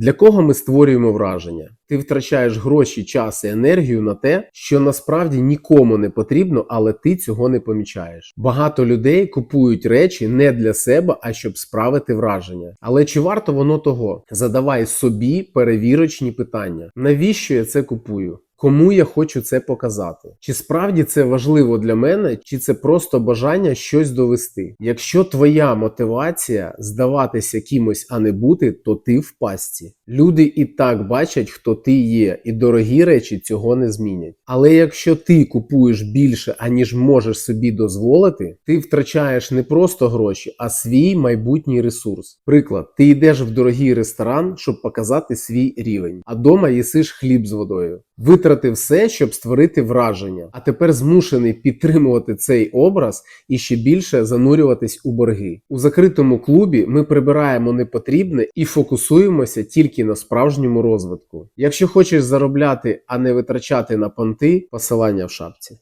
Для кого ми створюємо враження? Ти втрачаєш гроші, час і енергію на те, що насправді нікому не потрібно, але ти цього не помічаєш. Багато людей купують речі не для себе, а щоб справити враження. Але чи варто воно того? Задавай собі перевірочні питання: навіщо я це купую? Кому я хочу це показати? Чи справді це важливо для мене, чи це просто бажання щось довести? Якщо твоя мотивація здаватися кимось, а не бути, то ти в пастці. Люди і так бачать, хто ти є, і дорогі речі цього не змінять. Але якщо ти купуєш більше, аніж можеш собі дозволити, ти втрачаєш не просто гроші, а свій майбутній ресурс. Приклад, ти йдеш в дорогий ресторан, щоб показати свій рівень, а дома їсиш хліб з водою. Витратив все, щоб створити враження, а тепер змушений підтримувати цей образ і ще більше занурюватись у борги. У закритому клубі ми прибираємо непотрібне і фокусуємося тільки на справжньому розвитку. Якщо хочеш заробляти, а не витрачати на понти, посилання в шапці.